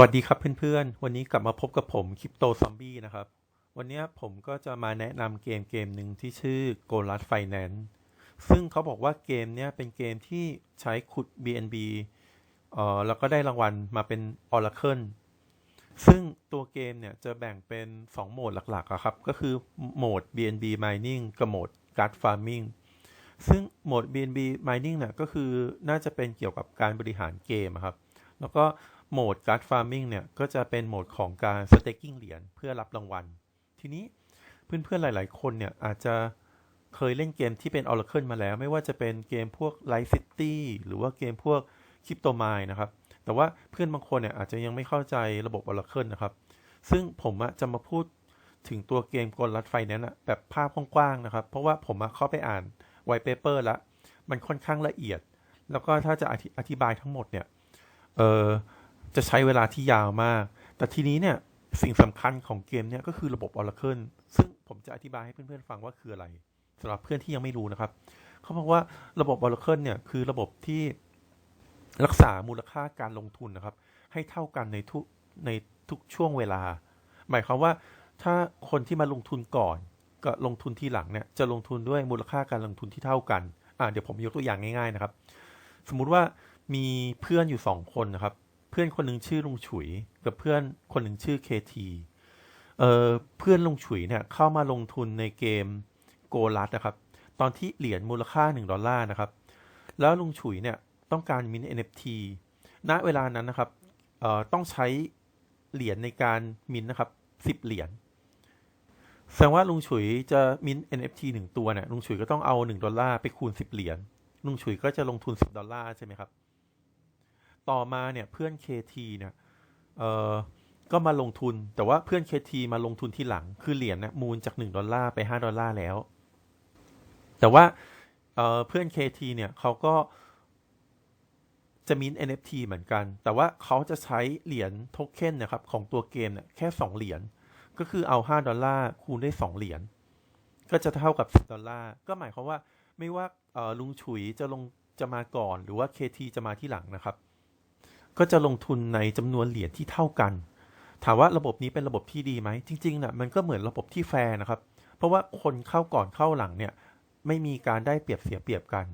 วัสดีครับเพื่อนๆ วันนี้กลับมาพบกับผมคริปโตซอมบี้นะครับ วันนี้ผมก็จะมาแนะนำเกมเกมหนึ่งที่ชื่อ g o l a s Finance ซึ่งเขาบอกว่าเกมนี้เป็นเกมที่ใช้ขุด BNB เอ่อแล้วก็ได้รางวัลมาเป็น Oracle ซึ่งตัวเกมเนี่ยจะแบ่งเป็น 2 โหมดหลักๆครับ ก็คือโหมด BNB Mining กับโหมด Guard Farming ซึ่งโหมด BNB Mining เนี่ยก็คือน่าจะเป็นเกี่ยวกับการบริหารเกมครับ แล้วก็ โหมด Guard Farming เนี่ย ก็จะเป็นโหมดของการ staking เหรียญเพื่อรับรางวัล ทีนี้เพื่อนๆหลาย ๆ คนเนี่ย อาจจะเคยเล่นเกมที่เป็น Oracle มาแล้ว ไม่ว่าจะเป็นเกมพวก Light City หรือว่าเกมพวก Crypto Mine นะครับ แต่ว่าเพื่อนบางคนเนี่ยอาจจะยังไม่เข้าใจระบบ Oracle นะครับ ซึ่งผมจะมาพูดถึงตัวเกมกลรัดไฟนั้นอะแบบภาพกว้างๆนะครับ เพราะว่าผมเข้าไปอ่านไวเปเปอร์แล้วมันค่อนข้างละเอียด แล้วก็ถ้าจะอธอธิบายทั้งหมดเนี่ยเออ จะใช้เวลาที่ยาวมาก แต่ทีนี้เนี่ยสิ่งสำคัญของเกมเนี่ยก็คือระบบ Oracle ซึ่งผมจะอธิบายให้เพื่อนๆฟังว่าคืออะไรสำหรับเพื่อนที่ยังไม่รู้นะครับ เขาบอกว่าระบบ Oracle เนี่ยคือระบบที่รักษามูลค่าการลงทุนนะครับ ให้เท่ากันในทุกในทุกช่วงเวลา หมายความว่าถ้าคนที่มาลงทุนก่อนกับลงทุนทีหลังเนี่ยจะลงทุนด้วยมูลค่าการลงทุนที่เท่ากันอ่าเดี๋ยวผมยกตัวอย่างง่าย ๆนะครับ สมมุติว่ามีเพื่อนอยู่สองคนนะครับ พื่อนคนหนึ่งชื่อลุงฉุย กับเพื่อนคนหนึ่งชื่อเคทีเเพื่อนลุงฉุยเนี่ยเข้ามาลงทุนในเกมโกลัดนะครับ ตอนที่เหรียญมูลค่า 1 ดอลลาร์นะครับ แล้วลุงฉุยเนี่ยต้องการมิน NFT ณเวลานั้นนะครับต้องใช้เหรียญในการมินนะครับ10 เหรียญแสดงว่าลุงฉุยจะมิน NFT หนึ่งตัวเนี่ยลุงฉุยก็ต้องเอา 1 ดอลลาร์ไปคูณ 10 เหรียญลุงฉุยก็จะลงทุน 10 ดอลลาร์ใช่ไหมครับ ต่อมาเนี่ยเพื่อน KT เนี่ยเออก็มาลงทุน แต่ว่าเพื่อน KT มาลงทุนที่หลัง คือเหรียญเนี่ยมูลจาก1ดอลลาร์ไป5ดอลลาร์แล้ว แต่ว่าเเพื่อน KT เนี่ยเขาก็จะมิน NFT เหมือนกัน แต่ว่าเขาจะใช้เหรียญโทเค็นนะครับของตัวเกมเนี่ยแค่ 2 เหรียญ ก็คือเอา 5 ดอลลาร์คูณได้ 2 เหรียญ ก็จะเท่ากับ 10 ดอลลาร์ ก็หมายความว่าไม่ว่าลุงฉุยจะลงจะมาก่อน หรือว่า KT จะมาที่หลังนะครับ ก็จะลงทุนในจำนวนเหรียญที่เท่ากัน ถามว่าระบบนี้เป็นระบบที่ดีไหม จริงๆนะมันก็เหมือนระบบที่แฟร์นะครับ เพราะว่าคนเข้าก่อนเข้าหลังเนี่ยไม่มีการได้เปรียบเสียเปรียบกัน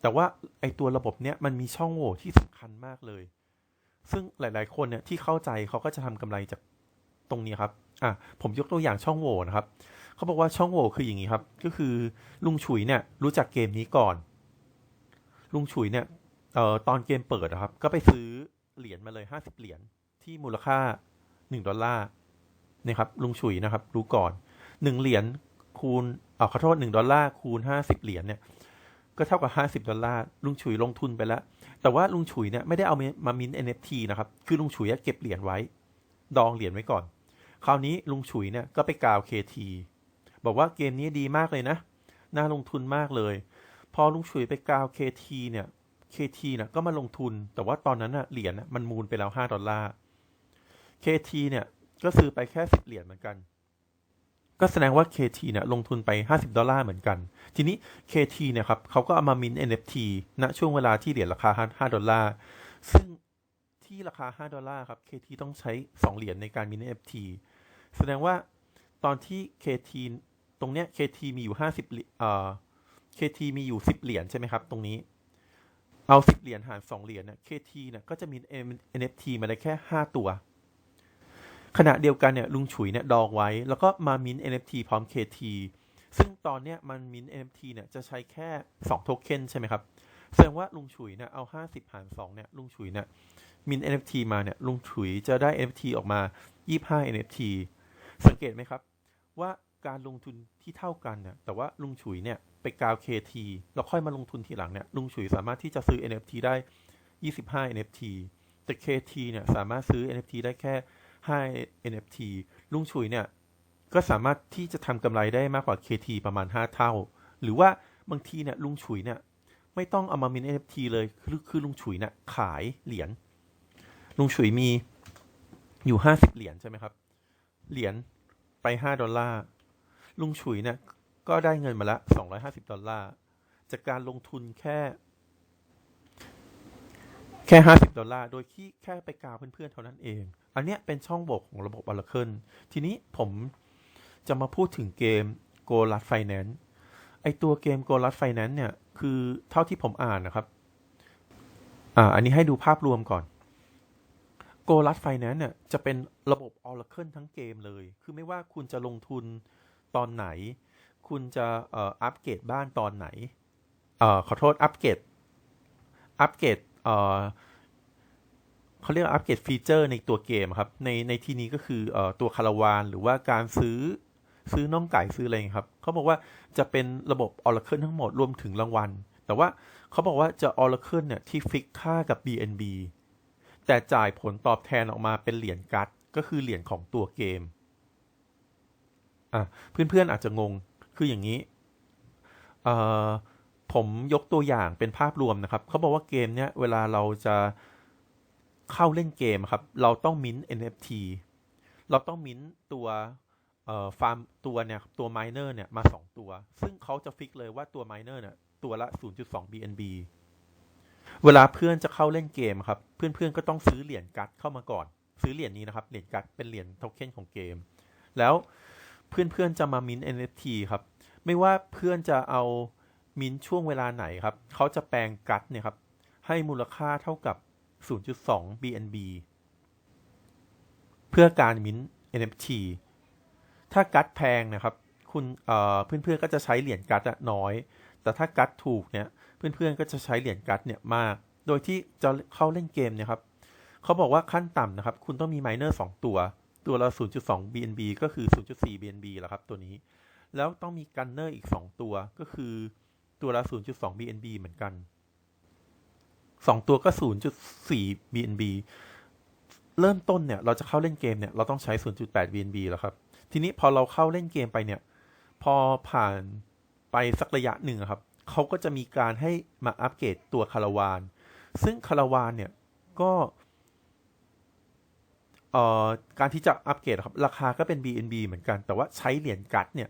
แต่ว่าไอตัวระบบเนี้ยมันมีช่องโหว่ที่สำคัญมากเลย ซึ่งหลาย ๆ คนเนี่ยที่เข้าใจเขาก็จะทำกำไรจากตรงนี้ครับ อะผมยกตัวอย่างช่องโหว่นะครับ เขาบอกว่าช่องโหว่คืออย่างนี้ครับ ก็คือลุงฉุยเนี่ยรู้จักเกมนี้ก่อน ลุงฉุยเนี่ย เอ่อตอนเกมเปิดนะครับ ก็ไปซื้อเหรียญมาเลย50เหรียญที่มูลค่า1ดอลลาร์นะครับลุงฉุยนะครับ รู้ก่อน1เหรียญคูณเอ่อขอโทษ1ดอลลาร์คูณ50เหรียญเนี่ยก็เท่ากับ50ดอลลาร์ลุงฉุยลงทุนไปแล้ว แต่ว่าลุงฉุยเนี่ยไม่ได้เอามามิน NFT นะครับ คือลุงฉุยเก็บเหรียญไว้ ดองเหรียญไว้ก่อน คราวนี้ลุงฉุยเนี่ยก็ไปกล่าว KT บอกว่าเกมนี้ดีมากเลยนะ น่าลงทุนมากเลย พอลุงฉุยไปกล่าว KT เนี่ย KT เนี่ยก็มาลงทุน แต่ว่าตอนนั้นนะเหรียญนะมันมูลไปแล้ว5ดอลลาร์ KT เนี่ยก็ซื้อไปแค่10เหรียญเหมือนกัน ก็แสดงว่า KT เนี่ยลงทุนไป 50 ดอลลาร์เหมือนกัน ทีนี้ KT เนี่ยครับเขาก็เอามามิน NFT ณช่วงเวลาที่เหรียญราคา5ดอลลาร์ ซึ่งที่ราคา 5 ดอลลาร์ครับ KT ต้องใช้ 2 เหรียญในการมิน NFT แสดงว่าตอนที่ KT ตรงเนี้ย KT มีอยู่ 50เหรียญเอ่อ KT มีอยู่ 10 เหรียญใช่ไหมครับ ตรงนี้ เอา10เหรียญหาร2เหรียญเนี่ย KT เนี่ยก็จะมี NFT มาได้แค่5ตัว ขณะเดียวกันเนี่ยลุงฉุยเนี่ยดองไว้ แล้วก็มามิน NFT พร้อม KT ซึ่งตอนเนี้ยมันมิน NFT เนี่ยจะใช้แค่2โทเค็นใช่ไหมครับแสดงว่าลุงฉุยเนี่ยเอา50หาร2เนี่ยลุงฉุยเนี่ยมิน NFT มาเนี่ยลุงฉุยจะได้ NFT ออกมา 25 NFT สังเกตไหมครับ ว่าการลงทุนที่เท่ากันเนี่ยแต่ว่าลุงฉุยเนี่ย ไปกาว KT แล้วค่อยมาลงทุนทีหลังเนี่ยลุงฉุยสามารถที่จะซื้อ NFT ได้ 25 NFT แต่ KT เนี่ยสามารถซื้อ NFT ได้แค่ 5 NFT ลุงฉุยเนี่ยก็สามารถที่จะทำกำไรได้มากกว่า KT ประมาณ 5 เท่า หรือว่าบางทีเนี่ยลุงฉุยเนี่ยไม่ต้องเอามามิน NFT เลยคือคือลุงฉุยเนี่ยขายเหรียญลุงฉุยมีอยู่ 50 เหรียญใช่ไหมครับ เหรียญไป 5 ดอลลาร์ลุงฉุยเนี่ย ก็ได้เงินมาละ 250 ดอลลาร์ จากการลงทุนแค่ แค่ 50 ดอลลาร์ โดยที่แค่ไปกาวเพื่อนๆเท่านั้นเอง อันเนี้ยเป็นช่องโหว่ของระบบ Oracle ทีนี้ผมจะมาพูดถึงเกม Go l u t Finance ไอตัวเกม Go l u t Finance เนี่ย คือเท่าที่ผมอ่านนะครับ อ่า อันนี้ให้ดูภาพรวมก่อน Go l u t Finance เนี่ย จะเป็นระบบ Oracle ทั้งเกมเลย คือไม่ว่าคุณจะลงทุนตอนไหน คุณจะเอ่ออัปเกรดบ้านตอนไหนเอ่อขอโทษอัปเกรดอัปเกรดเอ่อเขาเรียกว่าอัปเกรดฟีเจอร์ในตัวเกมครับ ในในที่นี้ก็คือเอ่อตัวคาราวานหรือว่าการซื้อซื้อน้องไก่ซื้ออะไรครับเขาบอกว่าจะเป็นระบบ Oracle ทั้งหมดรวมถึงรางวัล แต่ว่าเขาบอกว่าจะ Oracle เนี่ยที่ฟิกค่ากับ BNB แต่จ่ายผลตอบแทนออกมาเป็นเหรียญกัดก็คือเหรียญของตัวเกม อะ เพื่อนๆอาจจะงง คืออย่างนี้เอ่อผมยกตัวอย่างเป็นภาพรวมนะครับ เขาบอกว่าเกมเนี้ยเวลาเราจะเข้าเล่นเกมครับ เราต้องมิ้น NFT เราต้องมิ้นตัวเอ่อฟาร์มตัวเนี่ยตัว miner เนี่ยมา 2 ตัว ซึ่งเขาจะฟิกเลยว่าตัว miner เนี่ยตัวละ 0.2 BNB เวลาเพื่อนจะเข้าเล่นเกมครับ เพื่อนๆก็ต้องซื้อเหรียญกัดเข้ามาก่อน ซื้อเหรียญนี้นะครับ เหรียญกัดเป็นเหรียญโทเค็นของเกม แล้ว เพื่อนๆจะมามิ้น NFT ครับ ไม่ว่าเพื่อนจะเอามิ้นช่วงเวลาไหนครับ เขาจะแปลงกัดเนี่ยครับ ให้มูลค่าเท่ากับ 0.2 BNB เพื่อการมิ้น NFT ถ้ากัดแพงนะครับ คุณเเพื่อนๆก็จะใช้เหรียญกัดน้อย แต่ถ้ากัดถูกเนี่ย เพื่อนๆก็จะใช้เหรียญกัดเนี่ยมาก โดยที่จะเข้าเล่นเกมเนี่ยครับ เขาบอกว่าขั้นต่ำนะครับ คุณต้องมีไมเนอร์2ตัว ตัวละ 0.2 BNB ก็คือ 0.4 BNB แหละครับตัวนี้ แล้วต้องมีกันเนอร์อีก 2 ตัวก็คือตัวละ 0.2 BNB เหมือนกัน 2 ตัวก็ 0.4 BNB เริ่มต้นเนี่ย เราจะเข้าเล่นเกมเนี่ย เราต้องใช้ 0.8 BNB แล้วครับ ทีนี้พอเราเข้าเล่นเกมไปเนี่ย พอผ่านไปสักระยะหนึ่งครับ เขาก็จะมีการให้มาอัปเกรดตัวคาราวาน ซึ่งคาราวานเนี่ยก็ เอ่อการที่จะอัปเกรดครับ ราคาก็เป็น BNB เหมือนกัน แต่ว่าใช้เหรียญกัดเนี่ย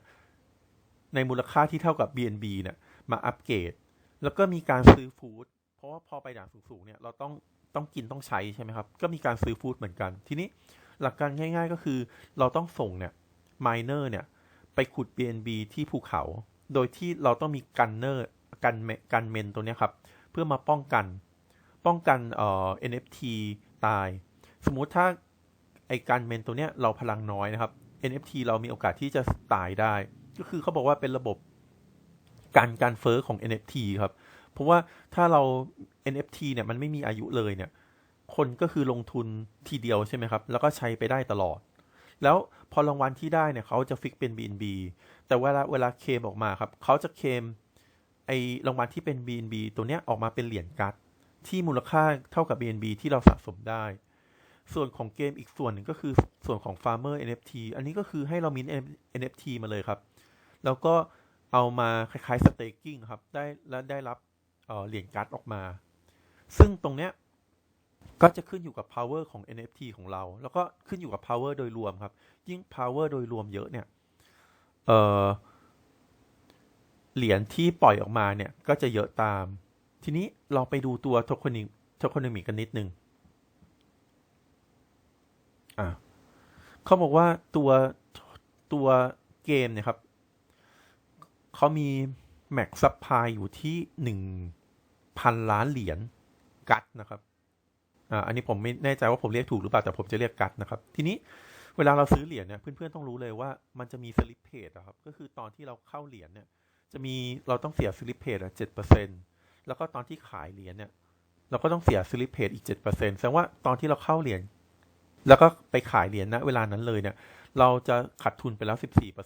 ในมูลค่าที่เท่ากับ BNB เนี่ย มาอัปเกรด แล้วก็มีการซื้อฟู้ดเพราะว่าพอไปด่านสูงๆเนี่ยเราต้องต้องกินต้องใช้ใช่ไหมครับ ก็มีการซื้อฟู้ดเหมือนกัน ทีนี้หลักการง่าย ๆ ก็คือเราต้องส่งเนี่ยไมเนอร์เนี่ย ไปขุด BNB ที่ภูเขา โดยที่เราต้องมีกันเนอร์กันเมกันเมนตัวเนี้ยครับ เพื่อมาป้องกัน ป้องกันเอ่อ NFT ตาย สมมุติถ้า อการเมนตัวเนี้ยเราพลังน้อยนะครับ NFT เรามีโอกาสที่จะตายได้ ก็คือเขาบอกว่าเป็นระบบการการเฟอ้อของ NFT ครับ เพราะว่าถ้าเรา NFT เนี่ยมันไม่มีอายุเลยเนี่ย คนก็คือลงทุนทีเดียวใช่ไหมครับ แล้วก็ใช้ไปได้ตลอด แล้วพอรางวัลที่ได้เนี่ยเขาจะฟิกเป็น BNB แต่เวลาเวลาเคมออกมาครับเขาจะเคมไอรางวัลที่เป็น BNB ตัวเนี้ยออกมาเป็นเหรียญกัดที่มูลค่าเท่ากับ BNB ที่เราสะสมได้ ส่วนของเกมอีกส่วนหนึ่งก็คือส่วนของ Farmer NFT อันนี้ก็คือให้เรามิน NFT มาเลยครับ แล้วก็เอามาคล้ายๆ staking ครับ ได้แล้วได้รับเเหรียญการ์ดออกมา ซึ่งตรงเนี้ยก็จะขึ้นอยู่กับ power ของ NFT ของเรา แล้วก็ขึ้นอยู่กับ power โดยรวมครับ ยิ่ง power โดยรวมเยอะเนี่ยเออเหรียญที่ปล่อยออกมาเนี่ยก็จะเยอะตาม ทีนี้เราไปดูตัวโทคนิโทคนิมิกันนิดนึง อะเขาบอกว่าตัวตัวเกมเนี่ยครับ เขามีแม็กซัพพลายอยู่ที่หนึ่งพันล้านเหรียญกัดนะครับ อ่า อันนี้ผมไม่แน่ใจว่าผมเรียกถูกหรือเปล่าแต่ผมจะเรียกกัดนะครับ ทีนี้เวลาเราซื้อเหรียญเนี่ยเพื่อนๆต้องรู้เลยว่ามันจะมีสลิปเพจอะครับ ก็คือตอนที่เราเข้าเหรียญเนี่ย จะมีเราต้องเสียสลิปเพจอะเจ็ดเปอร์เซ็นแล้วก็ตอนที่ขายเหรียญเนี่ย เราก็ต้องเสียสลิปเพจอีกเจ็ดเปอร์เซ็นแสดงว่าตอนที่เราเข้าเหรียญ แล้วก็ไปขายเหรียญณเวลานั้นเลยเนี่ย เราจะขาดทุนไปแล้ว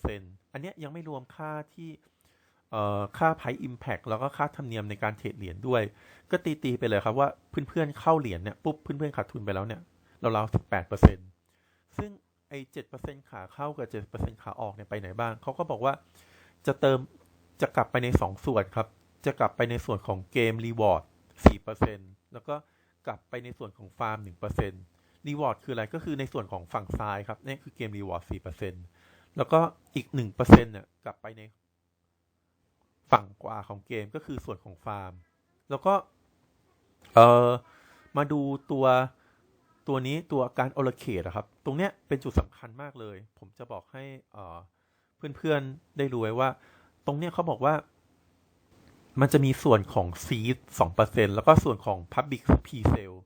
14%อันเนี้ยังไม่รวมค่าที่ค่า Price Impact แล้วก็ค่าธรรมเนียมในการเทรดเหรียญด้วย ก็ตีตีๆไปเลยครับว่าเพื่อนๆเข้าเหรียญเนี่ยปุ๊บเพื่อนๆขาดทุนไปแล้วเนี่ยเราๆ18%ซึ่งไอ้7%ขาเข้ากับ7%ขาออกเนี่ยไปไหนบ้างเขาก็บอกว่าจะเติมจะกลับไปใน2ส่วนครับ จะกลับไปในส่วนของเกม Reward 4%แล้วก็กลับไปในส่วนของฟาร์ม1%รี รีวอร์ดคืออะไรก็คือในส่วนของฝั่งซ้ายครับนี่คือเกมรีวอร์ดสี่เปอร์เซ็นแล้วก็อีกหนึ่งเปอร์เซ็นเนี่ยกลับไปในฝั่งขวาของเกมก็คือส่วนของฟาร์ม แล้วก็เออมาดูตัวตัวนี้ตัวการ allocate อะครับ ตรงเนี้ยเป็นจุดสำคัญมากเลย ผมจะบอกให้เพื่อนๆ ได้รู้ไว้ว่า ตรงเนี้ยเขาบอกว่า มันจะมีส่วนของ seed 2%แล้วก็ส่วนของ public pre-sale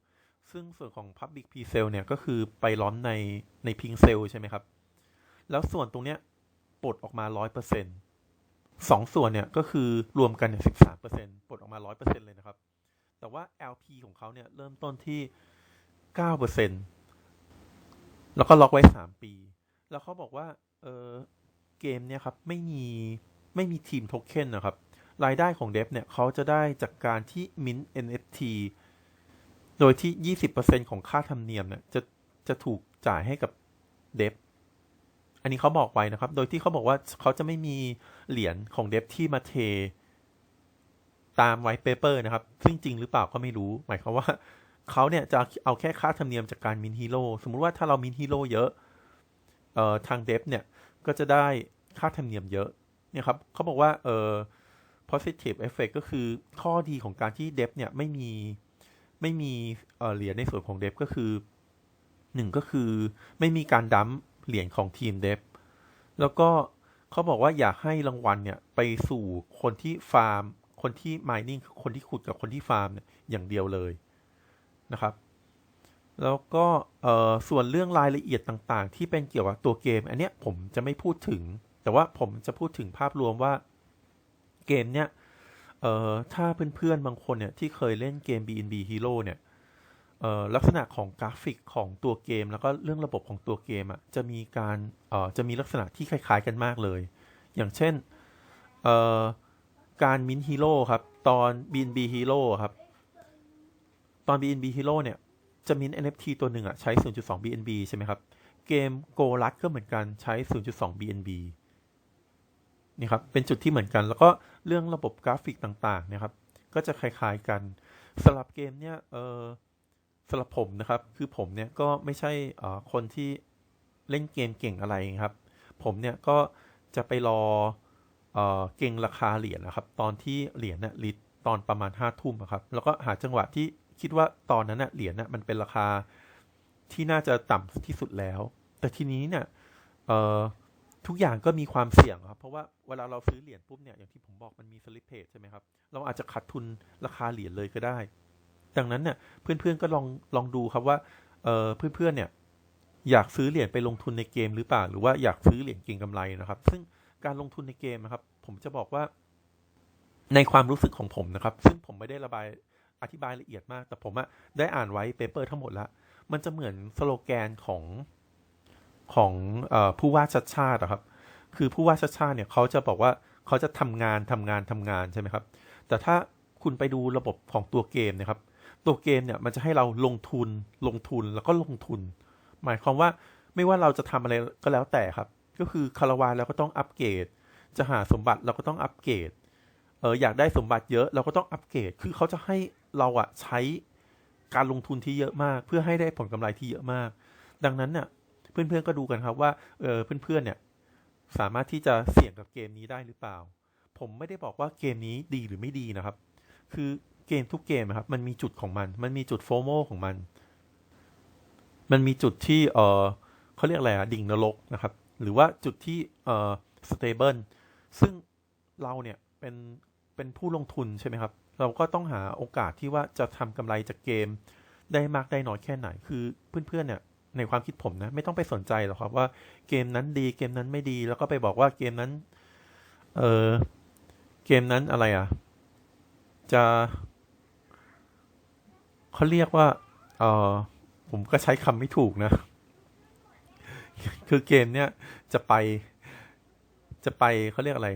ซึ่งส่วนของ public pre-sale เนี่ยก็คือไปล้อมในใน pink sale ใช่ไหมครับ แล้วส่วนตรงเนี้ยปลดออกมา 100%สองส่วนเนี่ยก็คือรวมกันเนี่ย13%ปลดออกมา 100%เลยนะครับ แต่ว่า LP ของเขาเนี่ยเริ่มต้นที่ 9%แล้วก็ล็อกไว้ 3 ปี แล้วเขาบอกว่าเออเกมเนี่ยครับไม่มีไม่มีทีมโทเค็นนะครับ รายได้ของเดฟเนี่ยเขาจะได้จากการที่มิน NFT โดยที่20%ของค่าธรรมเนียมเนี่ยจะจะถูกจ่ายให้กับเดฟอันนี้เขาบอกไว้นะครับ โดยที่เขาบอกว่าเขาจะไม่มีเหรียญของเดฟที่มาเท ตามไวท์เปเปอร์นะครับ ซึ่งจริงหรือเปล่าก็ไม่รู้ หมายความว่าเขาเนี่ยจะเอาแค่ค่าธรรมเนียมจากการมินฮีโร่สมมุติว่าถ้าเรามินฮีโร่เยอะเอ่อทางเดฟเนี่ยก็จะได้ค่าธรรมเนียมเยอะเนี่ยครับเขาบอกว่าเอ่อ positive effect ก็คือข้อดีของการที่เดฟเนี่ยไม่มี ไม่มีเหรียญในส่วนของเดฟก็คือหนึ่งก็คือไม่มีการดั้มเหรียญของทีมเดฟแล้วก็เขาบอกว่าอยากให้รางวัลเนี่ยไปสู่คนที่ฟาร์ม คนที่ mining คนที่ขุดกับคนที่ฟาร์มเนี่ยอย่างเดียวเลยนะครับ แล้วก็ส่วนเรื่องรายละเอียดต่างๆ ที่เป็นเกี่ยวกับตัวเกม อันเนี้ยผมจะไม่พูดถึง แต่ว่าผมจะพูดถึงภาพรวมว่าเกมเนี้ย เอ่อถ้าเพื่อนๆบางคนเนี่ยที่เคยเล่นเกม BNB Hero เนี่ยเอ่อลักษณะของกราฟิกของตัวเกม แล้วก็เรื่องระบบของตัวเกมอะจะมีการเอ่อจะมีลักษณะที่คล้ายๆกันมากเลย อย่างเช่นเอ่อการมินฮีโร่ครับ ตอน BNB Hero ครับ ตอน BNB Hero เนี่ย จะมิน NFT ตัวหนึ่งอะใช้ 0.2 BNB ใช่ไหมครับ เกม Go l u t ก็เหมือนกันใช้ 0.2 BNB นี่ครับเป็นจุดที่เหมือนกัน แล้วก็เรื่องระบบกราฟิกต่างๆนะครับ ก็จะคล้ายๆกันสำหรับเกมเนี่ยเออสำหรับผมนะครับ คือผมเนี่ยก็ไม่ใช่อคนที่เล่นเกมเก่งอะไรครับ ผมเนี่ยก็จะไปรอเออเก่งราคาเหรียญนะครับ ตอนที่เหรียญเนี่ยลิตตอนประมาณห้าทุ่มครับ แล้วก็หาจังหวะที่คิดว่าตอนนั้นน่ะเหรียญน่ะมันเป็นราคาที่น่าจะต่ำที่สุดแล้ว แต่ทีนี้เนี่ยเออ ทุกอย่างก็มีความเสี่ยงครับ เพราะว่าเวลาเราซื้อเหรียญปุ๊บเนี่ยอย่างที่ผมบอกมันมีสลิปเพจใช่ไหมครับ เราอาจจะขาดทุนราคาเหรียญเลยก็ได้ ดังนั้นเนี่ยเพื่อนๆก็ลองลองดูครับว่าเออเพื่อนๆเนี่ยอยากซื้อเหรียญไปลงทุนในเกมหรือเปล่า หรือว่าอยากซื้อเหรียญเก็งกำไรนะครับ ซึ่งการลงทุนในเกมนะครับ ผมจะบอกว่า ในความรู้สึกของผมนะครับ ซึ่งผมไม่ได้ระบายอธิบายละเอียดมาก แต่ผมอะได้อ่านไว้เปเปอร์ทั้งหมดแล้วมันจะเหมือนสโลแกนของ ของอผู้ว่าชัดชาติอะครับ คือผู้ว่าชัดชาติเนี่ยเขาจะบอกว่าเขาจะทำงานทำงานทำงานใช่ไหมครับ แต่ถ้าคุณไปดูระบบของตัวเกมนะครับ ตัวเกมเนี่ยมันจะให้เราลงทุนลงทุนแล้วก็ลงทุน หมายความว่าไม่ว่าเราจะทำอะไรก็แล้วแต่ครับ ก็คือคารวานเราก็ต้องอัปเกรด จะหาสมบัติเราก็ต้องอัปเกรดเอออยากได้สมบัติเยอะเราก็ต้องอัปเกรด คือเขาจะให้เราอะใช้การลงทุนที่เยอะมาก เพื่อให้ได้ผลกำไรที่เยอะมาก ดังนั้นเนี่ย เพื่อนๆก็ดูกันครับว่าเออเพื่อนๆเนี่ยสามารถที่จะเสี่ยงกับเกมนี้ได้หรือเปล่า ผมไม่ได้บอกว่าเกมนี้ดีหรือไม่ดีนะครับ คือเกมทุกเกมนะครับมันมีจุดของมัน มันมีจุดโฟโมของมัน มันมีจุดที่เออเขาเรียกอะไรอะดิ่งนรกนะครับ หรือว่าจุดที่เออสเตเบิลซึ่งเราเนี่ยเป็นเป็นผู้ลงทุนใช่ไหมครับ เราก็ต้องหาโอกาสที่ว่าจะทำกำไรจากเกมได้มากได้น้อยแค่ไหน คือเพื่อนๆเนี่ย ในความคิดผมนะ ไม่ต้องไปสนใจหรอกครับว่าเกมนั้นดีเกมนั้นไม่ดี แล้วก็ไปบอกว่าเกมนั้น เออเกมนั้นอะไรอะ จะเขาเรียกว่าเออผมก็ใช้คำไม่ถูกนะ คือเกมเนี้ยจะไปจะไปเขาเรียกอะไร